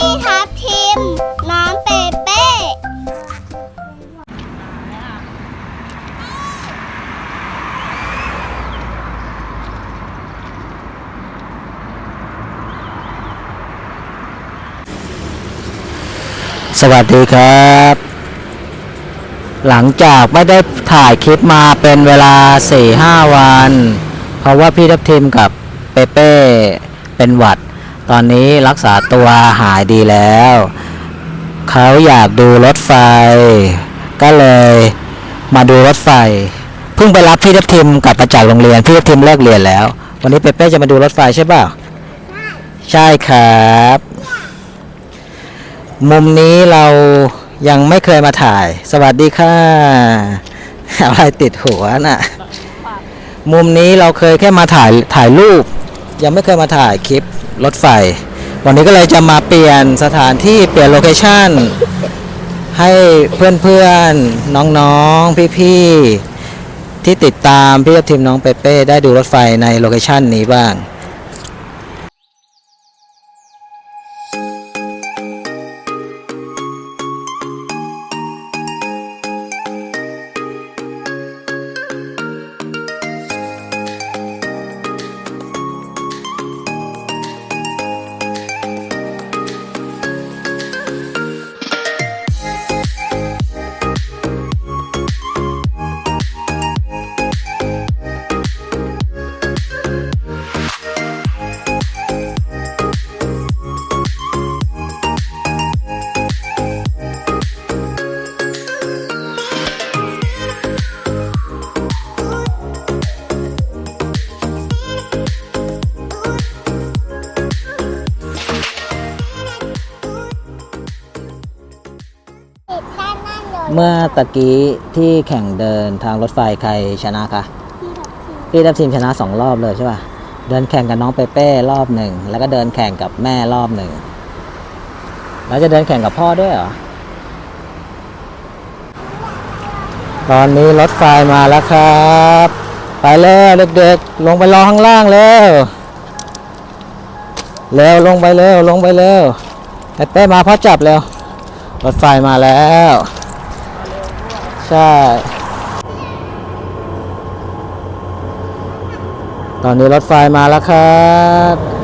พี่ทับทิม น้องเปเป้สวัสดีครับ หลังจากไม่ได้ถ่ายคลิปมาเป็นเวลา 4-5 วัน เพราะว่าพี่ทับทิมกับเปเป้เป็นหวัด ตอนนี้รักษาตัวหายดีแล้ว เขาอยากดูรถไฟ ก็เลยมาดูรถไฟ เพิ่งไปรับพี่ทับทิมกลับมาจากโรงเรียน พี่ทับทิมเลิกเรียนแล้ว วันนี้เปเป้จะมาดูรถไฟใช่เปล่าใช่ครับ มุมนี้เรายังไม่เคยมาถ่าย สวัสดีค่ะ อะไรติดหัวน่ะ มุมนี้เราเคยแค่มาถ่ายถ่ายรูป ยังไม่เคยมาถ่ายคลิป รถไฟ วันนี้ก็เลยจะมาเปลี่ยนสถานที่เปลี่ยนโลเคชั่นให้เพื่อนๆนน้องๆ พี่ๆ ที่ติดตามพี่กับทีมน้องเปเป้ได้ดูรถไฟในโลเคชั่นนี้บ้าง เมื่อตะกี้ที่แข่งเดินทางรถไฟใครชนะคะพี่ทับทิมพี่ทัพทีมชนะสองรอบเลยใช่ป่ะเดินแข่งกับน้องเปเป้รอบหนึ่งแล้วก็เดินแข่งกับแม่รอบหนึ่งแล้วจะเดินแข่งกับพ่อด้วยเหรอตอนนี้รถไฟมาแล้วครับ ไปเลยเด็กๆ ลงไปรอข้างล่างเร็วเร็วลงไปเร็วลงไปเร็วเปเป้มาพ่อจับเร็วรถไฟมาแล้ว ใช่ ตอนนี้รถไฟมาแล้วครับ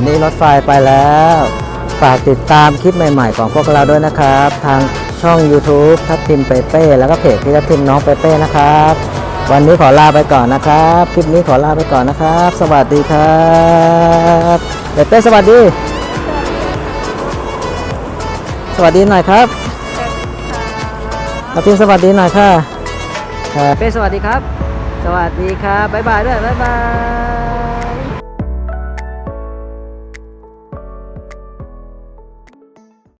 ตอนนี้รถไฟไปแล้ว ฝากติดตามคลิปใหม่ ๆ ของพวกเราด้วยนะครับ ทางช่อง YouTube ทัพทิมเปเป้ แล้วก็เพจพี่ทัพทิมน้องเปเป้นะครับ วันนี้ขอลาไปก่อนนะครับ คลิปนี้ขอลาไปก่อนนะครับ สวัสดีครับเปเป้สวัสดี สวัสดีหน่อยครับทัพทิมสวัสดีหน่อยค่ะครับเป้สวัสดีครับ สวัสดีครับบ๊ายบายด้วยบ๊ายบาย